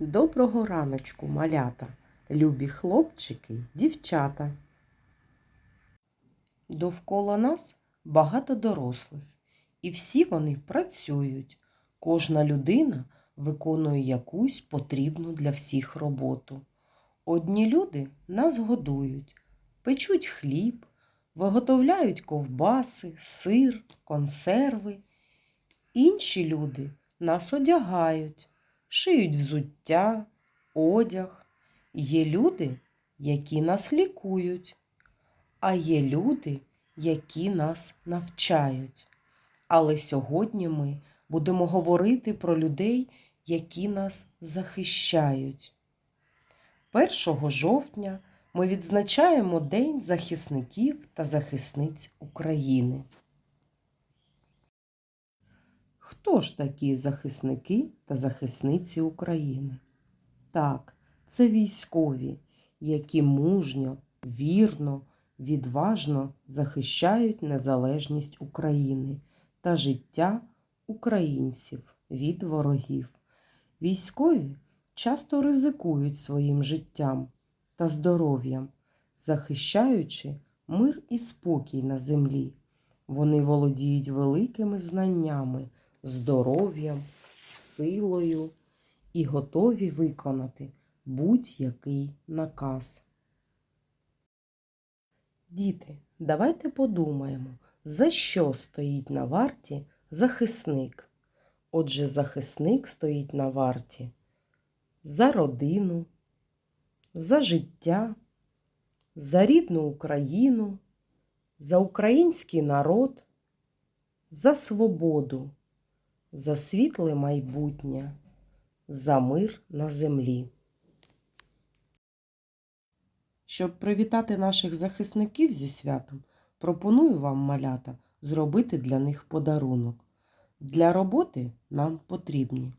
Доброго раночку, малята, любі хлопчики, дівчата. Довкола нас багато дорослих, і всі вони працюють. Кожна людина виконує якусь потрібну для всіх роботу. Одні люди нас годують, печуть хліб, виготовляють ковбаси, сир, консерви. Інші люди нас одягають, шиють взуття, одяг. Є люди, які нас лікують, а є люди, які нас навчають. Але сьогодні ми будемо говорити про людей, які нас захищають. 1 жовтня ми відзначаємо День захисників та захисниць України. Хто ж такі захисники та захисниці України? Так, це військові, які мужньо, вірно, відважно захищають незалежність України та життя українців від ворогів. Військові часто ризикують своїм життям та здоров'ям, захищаючи мир і спокій на землі. Вони володіють великими знаннями, здоров'ям, силою і готові виконати будь-який наказ. Діти, давайте подумаємо, за що стоїть на варті захисник. Отже, захисник стоїть на варті за родину, за життя, за рідну Україну, за український народ, за свободу, за світле майбутнє, за мир на землі. Щоб привітати наших захисників зі святом, пропоную вам, малята, зробити для них подарунок. Для роботи нам потрібні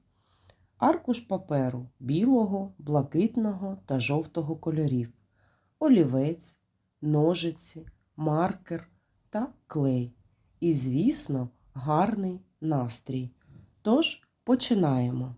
аркуш паперу білого, блакитного та жовтого кольорів, олівець, ножиці, маркер та клей. І, звісно, гарний настрій. Тож починаємо.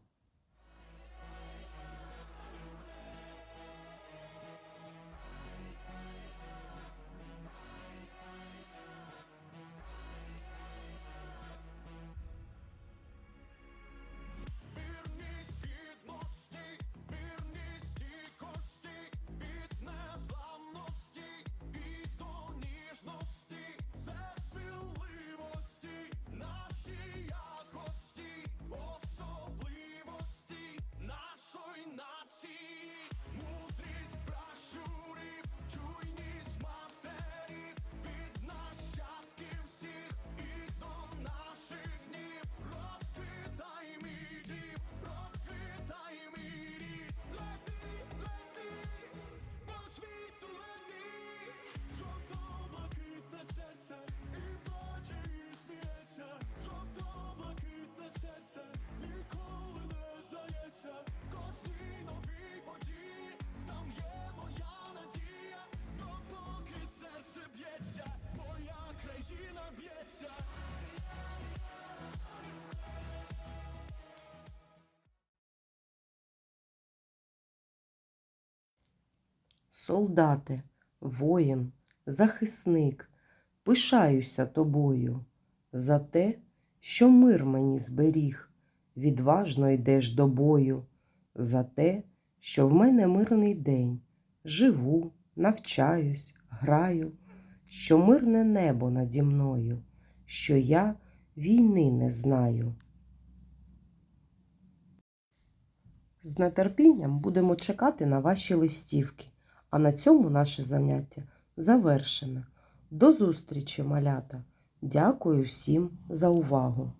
Солдате, воїн, захисник, пишаюся тобою за те, що мир мені зберіг, відважно йдеш до бою, за те, що в мене мирний день, живу, навчаюсь, граю, що мирне небо наді мною, що я війни не знаю. З нетерпінням будемо чекати на ваші листівки. А на цьому наше заняття завершено. До зустрічі, малята! Дякую всім за увагу!